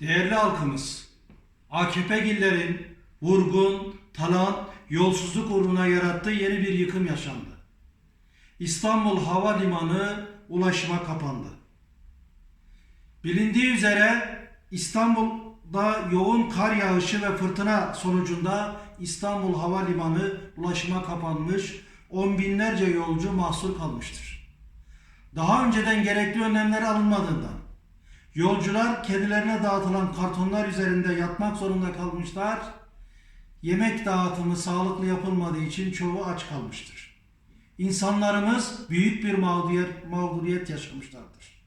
Değerli halkımız, AKP'lilerin vurgun, talan, yolsuzluk uğruna yarattığı yeni bir yıkım yaşandı. İstanbul Havalimanı ulaşıma kapandı. Bilindiği üzere İstanbul'da yoğun kar yağışı ve fırtına sonucunda İstanbul Havalimanı ulaşıma kapanmış, on binlerce yolcu mahsur kalmıştır. Daha önceden gerekli önlemler alınmadığından Yolcular kendilerine dağıtılan kartonlar üzerinde yatmak zorunda kalmışlar. Yemek dağıtımı sağlıklı yapılmadığı için çoğu aç kalmıştır. İnsanlarımız büyük bir mağduriyet, mağduriyet yaşamışlardır.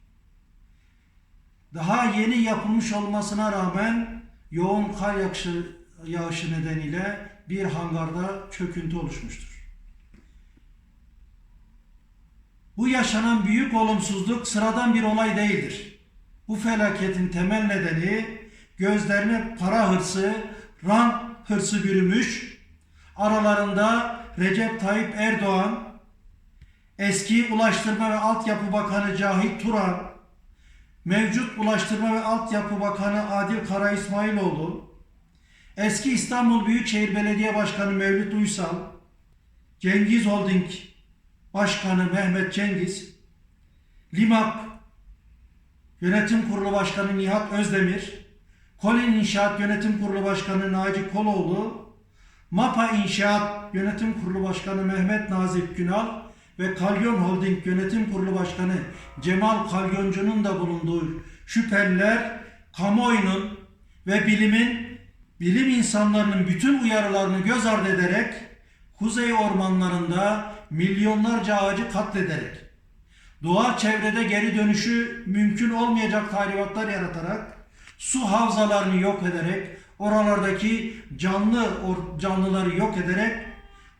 Daha yeni yapılmış olmasına rağmen yoğun kar yağışı, yağışı nedeniyle bir hangarda çöküntü oluşmuştur. Bu yaşanan büyük olumsuzluk sıradan bir olay değildir. Bu felaketin temel nedeni gözlerini para hırsı, rant hırsı bürümüş, aralarında Recep Tayyip Erdoğan, eski Ulaştırma ve Altyapı Bakanı Cahit Turan, mevcut Ulaştırma ve Altyapı Bakanı Adil Kara İsmailoğlu, eski İstanbul Büyükşehir Belediye Başkanı Mevlüt Uysal, Cengiz Holding Başkanı Mehmet Cengiz, Limak Yönetim Kurulu Başkanı Nihat Özdemir, Kolin İnşaat Yönetim Kurulu Başkanı Naci Koloğlu, MAPA İnşaat Yönetim Kurulu Başkanı Mehmet Nazif Günal ve Kalyon Holding Yönetim Kurulu Başkanı Cemal Kalyoncu'nun da bulunduğu şüpheliler kamuoyunun ve bilimin, bilim insanlarının bütün uyarılarını göz ardı ederek Kuzey ormanlarında milyonlarca ağacı katlederek doğal çevrede geri dönüşü mümkün olmayacak tahribatlar yaratarak, su havzalarını yok ederek, oralardaki canlı canlıları yok ederek,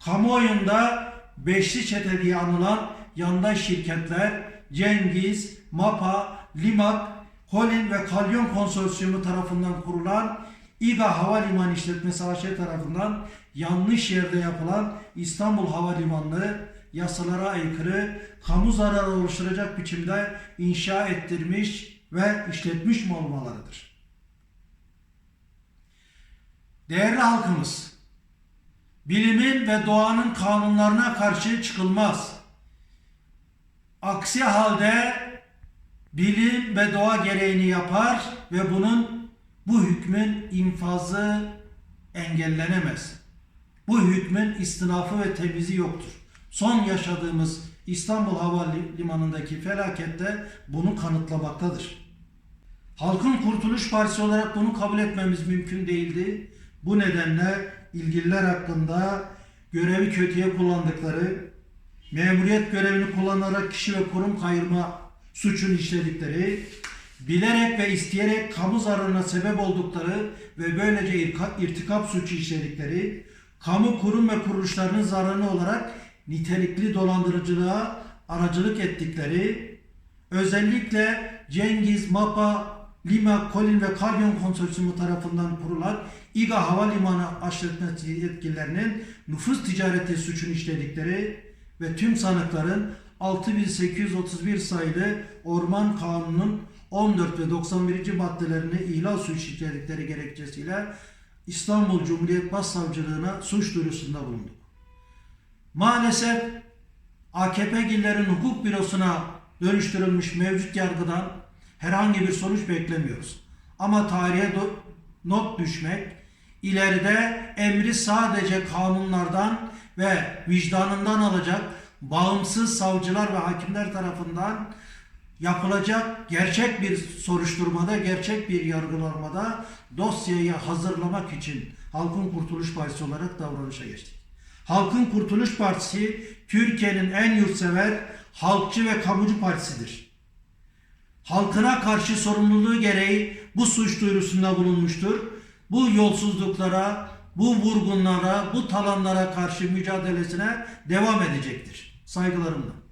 kamuoyunda beşli çete diye anılan yandaş şirketler Cengiz, MAPA, Limak, Kolin ve Kalyon Konsorsiyumu tarafından kurulan İGA Havalimanı İşletmesi AŞ tarafından yanlış yerde yapılan İstanbul Havalimanı yasalara aykırı, kamu zararı oluşturacak biçimde inşa ettirmiş ve işletmiş mi olmalarıdır. Değerli halkımız, bilimin ve doğanın kanunlarına karşı çıkılmaz. Aksi halde bilim ve doğa gereğini yapar ve bunun bu hükmün infazı engellenemez. Bu hükmün istinafı ve temizi yoktur. Son yaşadığımız İstanbul Havalimanı'ndaki felakette bunu kanıtlamaktadır. Halkın Kurtuluş Partisi olarak bunu kabul etmemiz mümkün değildi. Bu nedenle ilgililer hakkında görevi kötüye kullandıkları, memuriyet görevini kullanarak kişi ve kurum kayırma suçunu işledikleri, bilerek ve isteyerek kamu zararına sebep oldukları ve böylece irtikap suçu işledikleri, kamu kurum ve kuruluşlarının zararını olarak nitelikli dolandırıcılığa aracılık ettikleri, özellikle Cengiz, MAPA, Lima, Kolin ve Kalyon Konsorsiyumu tarafından kurulan İGA Havalimanı aşiretmesi yetkililerinin nüfus ticareti suçunu işledikleri ve tüm sanıkların 6831 sayılı Orman Kanunu'nun 14 ve 91. maddelerini ihlal suç işledikleri gerekçesiyle İstanbul Cumhuriyet Başsavcılığına suç duyurusunda bulunduk. Maalesef AKP'lilerin hukuk bürosuna dönüştürülmüş mevcut yargıdan herhangi bir sonuç beklemiyoruz. Ama tarihe not düşmek, ileride emri sadece kanunlardan ve vicdanından alacak bağımsız savcılar ve hakimler tarafından yapılacak gerçek bir soruşturmada, gerçek bir yargılamada dosyayı hazırlamak için Halkın Kurtuluş Partisi olarak davranışa geçtik. Halkın Kurtuluş Partisi Türkiye'nin en yurtsever, halkçı ve kamucu partisidir. Halkına karşı sorumluluğu gereği bu suç duyurusunda bulunmuştur. Bu yolsuzluklara, bu vurgunlara, bu talanlara karşı mücadelesine devam edecektir. Saygılarımla.